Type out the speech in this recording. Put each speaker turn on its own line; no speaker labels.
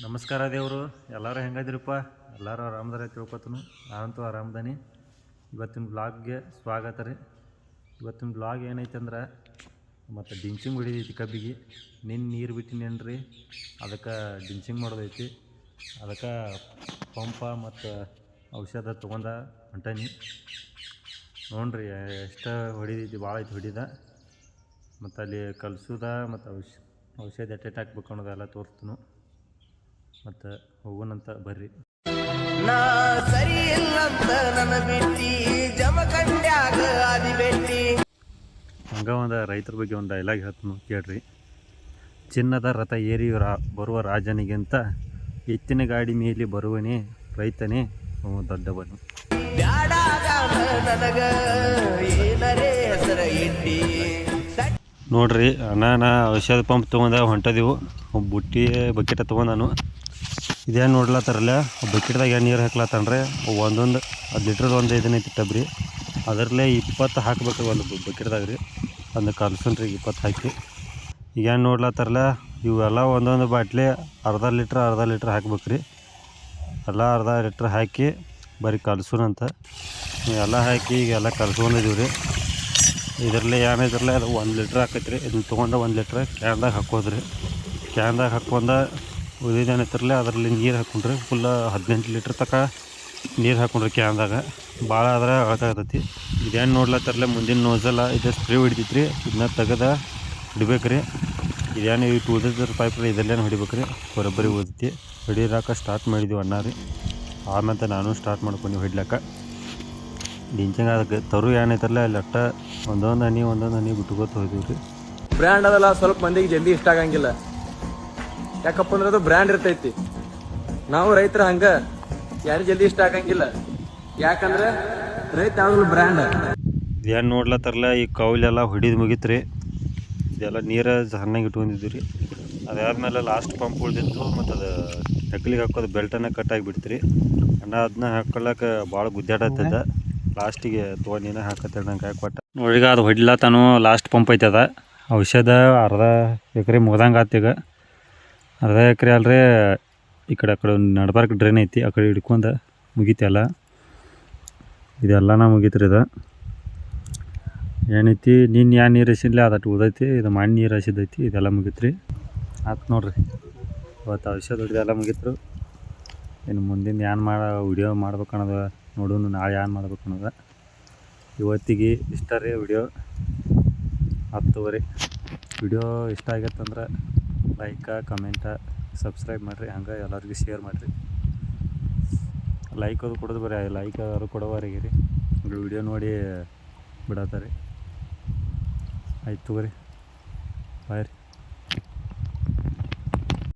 ನಮಸ್ಕಾರ ದೇವರು. ಎಲ್ಲರೂ ಹೆಂಗದಿರಪ್ಪ? ಎಲ್ಲರೂ ಆರಾಮದಾರ ತಿಳ್ಕೊತನು. ನಾನಂತೂ ಆರಾಮದಾನಿ. ಇವತ್ತಿನ ಬ್ಲಾಗ್ಗೆ ಸ್ವಾಗತ ರೀ. ಇವತ್ತಿನ ಬ್ಲಾಗ್ ಏನೈತೆ ಅಂದ್ರೆ, ಮತ್ತು ಡಿಂಚಿಂಗ್ ಹೊಡಿದೈತಿ ಕಬ್ಬಿಗೆ. ನಿನ್ನ ನೀರು ಬಿಟ್ಟಿನೇನ್ರಿ? ಅದಕ್ಕೆ ಡಿಂಚಿಂಗ್ ಮಾಡೋದೈತಿ. ಅದಕ್ಕೆ ಪಂಪ ಮತ್ತು ಔಷಧ ತೊಗೊಂಡ ಹೊಂಟನಿ. ನೋಡ್ರಿ, ಎಷ್ಟು ಹೊಡಿದೈತಿ ಭಾಳ ಐತಿ ಹೊಡಿದ. ಮತ್ತು ಅಲ್ಲಿ ಕಲ್ಸುದ, ಮತ್ತು ಔಷ, ಔಷಧ ಎಟ್ಟೆಟ್ ಹಾಕ್ಬೇಕು ಅನ್ನೋದೆಲ್ಲ ತೋರಿಸ್ತನು. ಮತ್ತು ಹೋಗೋಣಂತ ಬರ್ರಿ.
ನಾ ಸರಿ ಇಲ್ಲಂತ ನನ್ನ ಬಿಟ್ಟಿ ಜಮಕಂಡ್ಯಾಗ ಆದಿ ಬೆಟ್ಟಿ
ಹಂಗ ಒಂದು ರೈತರ ಬಗ್ಗೆ ಒಂದು ಡೈಲಾಗ್ ಹೇಳ್ತೀನಿ ಕೇಳ್ರಿ. ಚಿನ್ನದ ರಥ ಏರಿ ರಾ ಬರುವ ರಾಜನಿಗಿಂತ ಎತ್ತಿನ ಗಾಡಿ ಮೇಲೆ ಬರುವನೇ ರೈತನೇ ದೊಡ್ಡವನು. ನೋಡ್ರಿ ನಾನು ಔಷಧ ಪಂಪ್ ತೊಗೊಂಡ ಹೊಂಟದಿವು. ಬುಟ್ಟಿ ಬಕೆಟ ತೊಗೊಂಡಾನು ಇದೇನು ನೋಡ್ಲತ್ತಾರಲ್ಲ ಬಕೆಟ್ದಾಗ ಏನು ನೀರು ಹಾಕ್ಲತ್ತಾನ್ರಿ. ಒಂದೊಂದು ಅದು ಲೀಟ್ರದ್ದು ಒಂದು ಇದನ್ನೈತಿ ಟಬ್ರಿ ಅದರಲ್ಲೇ ಇಪ್ಪತ್ತು ಹಾಕ್ಬೇಕು ಒಂದು ಬಕೆಟ್ದಾಗ ರೀ. ಒಂದು ಕಲ್ಸನ್ರಿ ಇಪ್ಪತ್ತು ಹಾಕಿ. ಈಗ ಏನು ನೋಡ್ಲತ್ತಾರಲ್ಲ, ಇವೆಲ್ಲ ಒಂದೊಂದು ಬಾಟ್ಲಿ ಅರ್ಧ ಲೀಟ್ರ್ ಅರ್ಧ ಲೀಟ್ರ್ ಹಾಕ್ಬೇಕು ರೀ. ಎಲ್ಲ ಅರ್ಧ ಲೀಟ್ರ್ ಹಾಕಿ ಬರೀ ಅಂತ. ಎಲ್ಲ ಹಾಕಿ ಈಗ ಎಲ್ಲ ಕಲ್ಸ್ಕೊಂಡಿದ್ದೀವಿ ರೀ. ಇದರಲ್ಲಿ ಏನಿದ್ರಲ್ಲ ಅದು ಒಂದು ಲೀಟ್ರ್ ಹಾಕೈತೆ ರೀ ಇದನ್ನ ತೊಗೊಂಡು ಒಂದು ಲೀಟ್ರ್ ಕ್ಯಾನ್ದಾಗ ಹಾಕೋದ್ರಿ. ಕ್ಯಾನ್ದಾಗ ಹಾಕೊಂಡ ಇತ್ತಿರಲಿ ಅದರಲ್ಲಿ ನೀರು ಹಾಕೊಂಡ್ರೆ ಫುಲ್ಲ ಹದಿನೆಂಟು ಲೀಟ್ರ್ ತನಕ ನೀರು ಹಾಕೊಂಡ್ರಿ ಕ್ಯಾನ್ದಾಗ ಭಾಳ ಆದ್ರೆ ಅಳಕಾಗ್ತೈತಿ. ಇದೇನು ನೋಡ್ಲತ್ತರಲೆ ಮುಂದಿನ ನೋಸಲ್ಲ ಇದು ಸ್ಪ್ರೇ ಹಿಡಿತೈತ್ರಿ. ಇದನ್ನ ತೆಗೆದ ಹಿಡ್ಬೇಕು ರೀ ಇದೇನು ಇಟ್ಟು ಉಳಿದಿದ್ರ ಪೈಪ್ ರೀ ಇದಲ್ಲೇನು ಹೊಡಿಬೇಕು ರೀ ಬರೋಬ್ಬರಿ ಉಳಿದೈತಿ ಹಿಡಿಯೋದಾಕ ಸ್ಟಾರ್ಟ್ ಮಾಡಿದ್ವಿ ಅಣ್ಣ ರೀ. ಆಮೇಲೆ ನಾನು ಸ್ಟಾರ್ಟ್ ಮಾಡ್ಕೊಂಡು ಹಿಡ್ಲಕ್ಕ ಡಿಂಚಂಗ ಅದಕ್ಕೆ ತರು ಏನೈತಲ್ಲ ಅಲ್ಲಿ ಅಟ್ಟ ಒಂದೊಂದು ಹನಿ ಒಂದೊಂದು ಹನಿ ಬಿಟ್ಕೋತ ಹೋಗಿದ್ವಿ ರೀ.
ಬ್ರ್ಯಾಂಡ್ ಅದಲ್ಲ, ಸ್ವಲ್ಪ ಮಂದಿಗೆ ಜಲ್ದಿ ಇಷ್ಟ ಆಗಂಗಿಲ್ಲ. ಯಾಕಪ್ಪ ಅಂದ್ರೆ ಅದು ಬ್ರ್ಯಾಂಡ್ ಇರ್ತೈತಿ. ನಾವು ರೈತರ ಹಂಗ ಯಾರು ಜಲ್ದಿ ಇಷ್ಟ ಆಗಂಗಿಲ್ಲ. ಯಾಕಂದ್ರೆ ರೈತ ಯಾವ್ದು ಬ್ರ್ಯಾಂಡ್
ಇದೇನು ನೋಡ್ಲತ್ತಾರಲ್ಲ ಈ ಕೌಲೆಲ್ಲ ಹೊಡಿದು ಮುಗಿತ್ರಿ. ಇದೆಲ್ಲ ನೀರ ಸಣ್ಣಗೆ ಇಟ್ಕೊಂಡಿದ್ವಿ ರೀ ಅದಾದ್ಮೇಲೆ ಲಾಸ್ಟ್ ಪಂಪ್ ಉಳ್ದಿತ್ತು, ಮತ್ತು ಅದು ಟಕ್ಲಿಗೆ ಹಾಕೋದು ಬೆಲ್ಟನ್ನ ಕಟ್ಟಾಗಿ ಬಿಡ್ತು ರೀ ಅಣ್ಣ ಅದನ್ನ ಹಾಕೊಳ್ಳಕ್ಕೆ ಭಾಳ ಗುದ್ದಾಡತ್ತದ ಲಾಸ್ಟಿಗೆ ತೊಗೊಂಡಿನ ಹಾಕತ್ತೆ ಹಾಕಿ ಕೊಟ್ಟ. ನೋಡಿಗ ಅದು ಹೊಡಿಲತ್ತಾನು ಲಾಸ್ಟ್ ಪಂಪ್ ಐತದ. ಔಷಧ ಅರ್ಧ ಎಕರೆ ಮುಗ್ದಂಗೆ ಆತೀಗ ಅರ್ಧ ಎಕರೆ ಅಲ್ರಿ ಈ ಕಡೆ ಆ ಕಡೆ ಒಂದು ನಡ್ಬಾರ್ಕ್ ಡ್ರೈನ್ ಐತಿ, ಆ ಕಡೆ ಹಿಡ್ಕೊಂಡು ಮುಗೀತೆಲ್ಲ ಇದೆಲ್ಲನ ಮುಗೀತ್ರಿ ಇದು. ಏನೈತಿ ನಿನ್ನ ಯಾವ ನೀರು ಹಸಿಲ್ಲ ಅದಟ್ಟು ಉದೈತಿ ಇದು ಮಣ್ಣು ನೀರು ಹಸಿದೈತಿ, ಇದೆಲ್ಲ ಮುಗೀತ್ರಿ. ಆತು ನೋಡ್ರಿ. ಇವತ್ತು ಔಷಧ ಹೊಡೆದೆಲ್ಲ ಮುಗೀತ್ರು. ಇನ್ನು ಮುಂದಿನ ಏನು ಮಾಡ, ವಿಡಿಯೋ ಮಾಡ್ಬೇಕು ಅನ್ನೋದು ನೋಡೋಣ ನಾಳೆ ಏನು ಮಾಡ್ಬೇಕು ಅನ್ನೋದು. ಇವತ್ತಿಗೆ ಇಷ್ಟ ರೀ ವಿಡಿಯೋ. ಹತ್ತುವರೆ. ವಿಡಿಯೋ ಇಷ್ಟ ಆಗತ್ತಂದ್ರೆ ಲೈಕ ಕಮೆಂಟ ಸಬ್ಸ್ಕ್ರೈಬ್ ಮಾಡಿರಿ, ಹಂಗೆ ಎಲ್ಲರಿಗೂ ಶೇರ್ ಮಾಡಿರಿ. ಲೈಕ್ ಅದು ಕೊಡೋದು ಬರೀ ಲೈಕ್ ಯಾರು ಕೊಡೋವರೆಗೆ ರೀ ವಿಡಿಯೋ ನೋಡಿ ಬಿಡತ್ತಾರೆ ಆಯ್ತು ತಗೋರಿ. ಬಾಯ್ ರೀ.